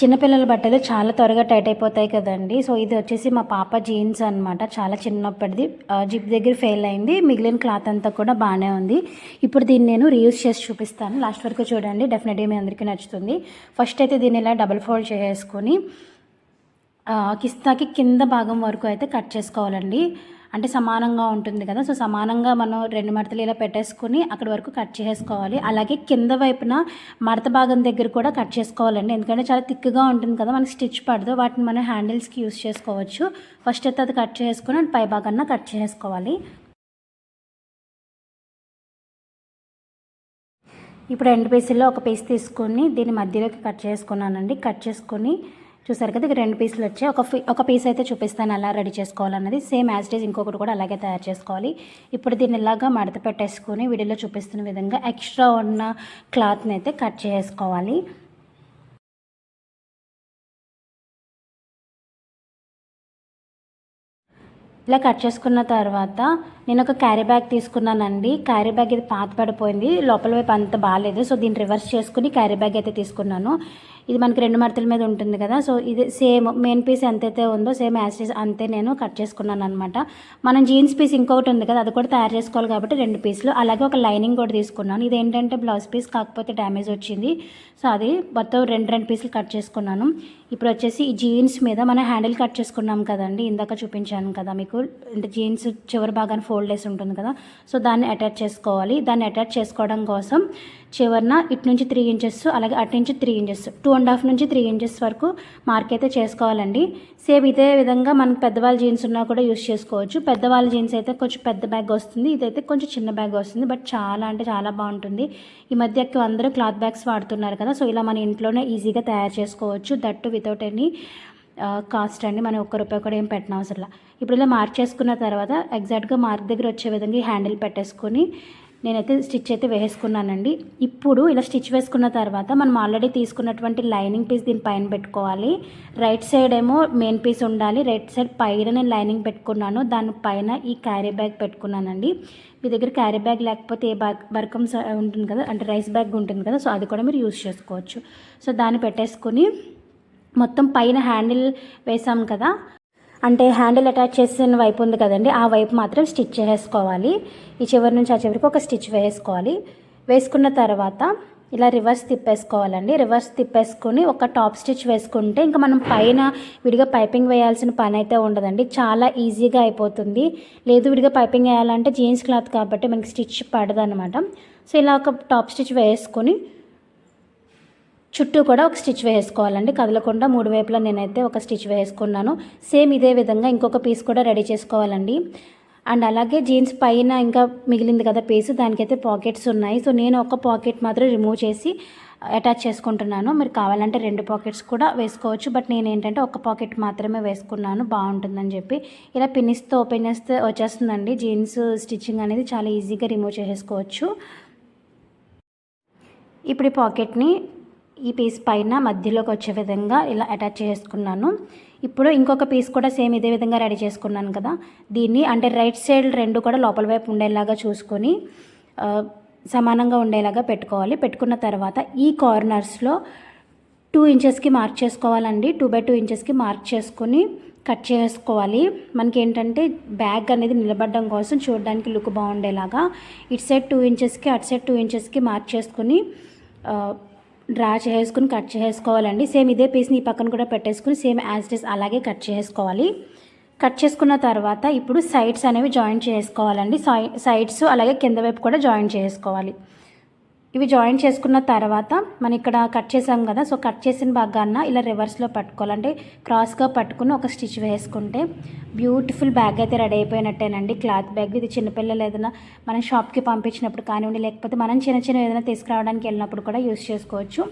చిన్నపిల్లల బట్టలు చాలా త్వరగా టైట్ అయిపోతాయి కదండి. సో ఇది వచ్చేసి మా పాప జీన్స్ అనమాట చాలా చిన్నప్పటిది. జిప్ దగ్గర ఫెయిల్ అయింది. మిగిలిన క్లాత్ అంతా కూడా బాగానే ఉంది. ఇప్పుడు దీన్ని నేను రీయూస్ చేసి చూపిస్తాను. లాస్ట్ వరకు చూడండి. డెఫినెట్గా మీ అందరికీ నచ్చుతుంది. ఫస్ట్ అయితే దీన్ని ఇలా డబుల్ ఫోల్డ్ చేసుకొని కిస్తాకి కింద భాగం వరకు అయితే కట్ చేసుకోవాలండి. అంటే సమానంగా ఉంటుంది కదా. సో సమానంగా మనం రెండు మడతలు ఇలా పెట్టేసుకుని అక్కడి వరకు కట్ చేసుకోవాలి. అలాగే కింద వైపున మడత భాగం దగ్గర కూడా కట్ చేసుకోవాలండి. ఎందుకంటే చాలా థిక్గా ఉంటుంది కదా మనకి స్టిచ్ పడదు. వాటిని మనం హ్యాండిల్స్కి యూస్ చేసుకోవచ్చు. ఫస్ట్ అయితే అది కట్ చేసుకుని పై భాగాన్న కట్ చేసుకోవాలి. ఇప్పుడు రెండు పీసుల్లో ఒక పీస్ తీసుకొని దీని మధ్యలోకి కట్ చేసుకున్నానండి. కట్ చేసుకొని చూసారు కదా ఇక రెండు పీసులు వచ్చాయి. ఒక ఒక పీస్ అయితే చూపిస్తాను అలా రెడీ చేసుకోవాలన్నది. సేమ్ యాజ్ డేస్ ఇంకొకటి కూడా అలాగే తయారు చేసుకోవాలి. ఇప్పుడు దీన్ని ఇలాగా మడత పెట్టేసుకొని వీడియోలో చూపిస్తున్న విధంగా ఎక్స్ట్రా ఉన్న క్లాత్ని అయితే కట్ చేసుకోవాలి. ఇలా కట్ చేసుకున్న తర్వాత నేను ఒక క్యారీ బ్యాగ్ తీసుకున్నానండి. క్యారీ బ్యాగ్ ఇది పాత పడిపోయింది లోపల వైపు అంత బాగాలేదు. సో దీన్ని రివర్స్ చేసుకుని క్యారీ బ్యాగ్ అయితే తీసుకున్నాను. ఇది మనకి రెండు మడతల మీద ఉంటుంది కదా. సో ఇది సేమ్ మెయిన్ పీస్ ఎంతైతే ఉందో సేమ్ యాసిస్ అంతే నేను కట్ చేసుకున్నాను అనమాట మనం జీన్స్ పీస్ ఇంకొకటి ఉంది కదా అది కూడా తయారు చేసుకోవాలి కాబట్టి రెండు పీసులు. అలాగే ఒక లైనింగ్ కూడా తీసుకున్నాను. ఇది ఏంటంటే బ్లౌజ్ పీస్ కాకపోతే డ్యామేజ్ వచ్చింది. సో అది మొత్తం రెండు రెండు పీసులు కట్ చేసుకున్నాను. ఇప్పుడు వచ్చేసి ఈ జీన్స్ మీద మనం హ్యాండిల్ కట్ చేసుకున్నాం కదండి ఇందాక చూపించాను కదా మీకు. అంటే జీన్స్ చివరి భాగాన్ని ఫోల్డ్ వేసి ఉంటుంది కదా. సో దాన్ని అటాచ్ చేసుకోవాలి. దాన్ని అటాచ్ చేసుకోవడం కోసం చివరిన ఇటు నుంచి త్రీ ఇంచెస్ అలాగే అటు నుంచి three inches two and half నుంచి త్రీ ఇంచెస్ వరకు మార్క్ అయితే చేసుకోవాలండి. సేమ్ ఇదే విధంగా మనకు పెద్దవాళ్ళ జీన్స్ ఉన్నా కూడా యూస్ చేసుకోవచ్చు. పెద్దవాళ్ళ జీన్స్ అయితే కొంచెం పెద్ద బ్యాగ్ వస్తుంది. ఇదైతే కొంచెం చిన్న బ్యాగ్ వస్తుంది. బట్ చాలా అంటే చాలా బాగుంటుంది. ఈ మధ్య అందరూ క్లాత్ బ్యాగ్స్ వాడుతున్నారు కదా. సో ఇలా మన ఇంట్లోనే ఈజీగా తయారు చేసుకోవచ్చు. దట్టు వితౌట్ ఎనీ కాస్ట్ అండి. మనం ఒక్క రూపాయి కూడా ఏం పెట్టిన అవసరం ఇప్పుడు ఇలా మార్క్ చేసుకున్న తర్వాత ఎగ్జాక్ట్గా మార్క్ దగ్గర వచ్చే విధంగా హ్యాండిల్ పెట్టేసుకొని నేనైతే స్టిచ్ అయితే వేసుకున్నానండి. ఇప్పుడు ఇలా స్టిచ్ వేసుకున్న తర్వాత మనం ఆల్రెడీ తీసుకున్నటువంటి లైనింగ్ పీస్ దీని పైన పెట్టుకోవాలి. రైట్ సైడ్ ఏమో మెయిన్ పీస్ ఉండాలి. రైట్ సైడ్ పైన నేను లైనింగ్ పెట్టుకున్నాను. దాని పైన ఈ క్యారీ బ్యాగ్ పెట్టుకున్నానండి. మీ దగ్గర క్యారీ బ్యాగ్ లేకపోతే ఏ బ్యాగ్ బర్కం ఉంటుంది కదా అంటే రైస్ బ్యాగ్ ఉంటుంది కదా సో అది కూడా మీరు యూస్ చేసుకోవచ్చు. సో దాన్ని పెట్టేసుకుని మొత్తం పైన హ్యాండిల్ వేసాం కదా అంటే హ్యాండిల్ అటాచ్ చేసిన వైపు ఉంది కదండి ఆ వైపు మాత్రం స్టిచ్ చేసుకోవాలి ఈ చివరి నుంచి ఆ చివరికి ఒక స్టిచ్ వేసుకోవాలి. వేసుకున్న తర్వాత ఇలా రివర్స్ తిప్పేసుకోవాలండి. రివర్స్ తిప్పేసుకుని ఒక టాప్ స్టిచ్ వేసుకుంటే ఇంకా మనం పైన విడిగా పైపింగ్ వేయాల్సిన పని అయితే ఉండదండి. చాలా ఈజీగా అయిపోతుంది. లేదు విడిగా పైపింగ్ వేయాలంటే జీన్స్ క్లాత్ కాబట్టి మనకి స్టిచ్ పడదనమాట సో ఇలా ఒక టాప్ స్టిచ్ వేసుకొని చుట్టూ కూడా ఒక స్టిచ్ వేసుకోవాలండి. కదలకుండా మూడు వైపులా నేనైతే ఒక స్టిచ్ వేసుకున్నాను. సేమ్ ఇదే విధంగా ఇంకొక పీస్ కూడా రెడీ చేసుకోవాలండి. అండ్ అలాగే జీన్స్ పైన ఇంకా మిగిలింది కదా పీస్ దానికైతే పాకెట్స్ ఉన్నాయి. సో నేను ఒక పాకెట్ మాత్రం రిమూవ్ చేసి అటాచ్ చేసుకుంటున్నాను. మీరు కావాలంటే రెండు పాకెట్స్ కూడా వేసుకోవచ్చు. బట్ నేను ఏంటంటే ఒక పాకెట్ మాత్రమే వేసుకున్నాను. బాగుంటుందని చెప్పి. ఇలా పిన్నిస్తో ఓపెన్ చేస్తే వచ్చేస్తుందండి. జీన్స్ స్టిచ్చింగ్ అనేది చాలా ఈజీగా రిమూవ్ చేసేసుకోవచ్చు. ఇప్పుడు ఈ పాకెట్ని ఈ పీస్ పైన మధ్యలోకి వచ్చే విధంగా ఇలా అటాచ్ చేసుకున్నాను. ఇప్పుడు ఇంకొక పీస్ కూడా సేమ్ ఇదే విధంగా రెడీ చేసుకున్నాను కదా. దీన్ని అంటే రైట్ సైడ్ రెండు కూడా లోపల వైపు ఉండేలాగా చూసుకొని సమానంగా ఉండేలాగా పెట్టుకోవాలి. పెట్టుకున్న తర్వాత ఈ కార్నర్స్లో టూ ఇంచెస్కి మార్క్ చేసుకోవాలండి. టూ బై టూ ఇంచెస్కి మార్క్ చేసుకొని కట్ చేసుకోవాలి. మనకి ఏంటంటే బ్యాగ్ అనేది నిలబడడం కోసం చూడడానికి లుక్ బాగుండేలాగా. ఇటు సైడ్ టూ ఇంచెస్కి అటు సైడ్ టూ ఇంచెస్కి మార్క్ చేసుకొని డ్రా చేసుకుని కట్ చేసుకోవాలండి. సేమ్ ఇదే పీస్ని ఈ పక్కన కూడా పెట్టేసుకుని సేమ్ యాజ్ అలాగే కట్ చేసుకోవాలి. కట్ చేసుకున్న తర్వాత ఇప్పుడు సైడ్స్ అనేవి జాయిన్ చేసుకోవాలండి. సై- సైడ్స్ అలాగే కింద వైపు కూడా జాయిన్ చేసుకోవాలి. ఇవి జాయిన్ చేసుకున్న తర్వాత మనం ఇక్కడ కట్ చేసాం కదా సో కట్ చేసిన భాగాన్న ఇలా రివర్స్లో పట్టుకోవాలంటే క్రాస్గా పట్టుకుని ఒక స్టిచ్ వేసుకుంటే బ్యూటిఫుల్ బ్యాగ్ అయితే రెడీ అయిపోయినట్టేనండి. క్లాత్ బ్యాగ్ ఇది చిన్నపిల్లలు ఏదైనా మనం షాప్కి పంపించినప్పుడు కానివ్వండి లేకపోతే మనం చిన్న చిన్న ఏదైనా తీసుకురావడానికి వెళ్ళినప్పుడు కూడా యూస్ చేసుకోవచ్చు.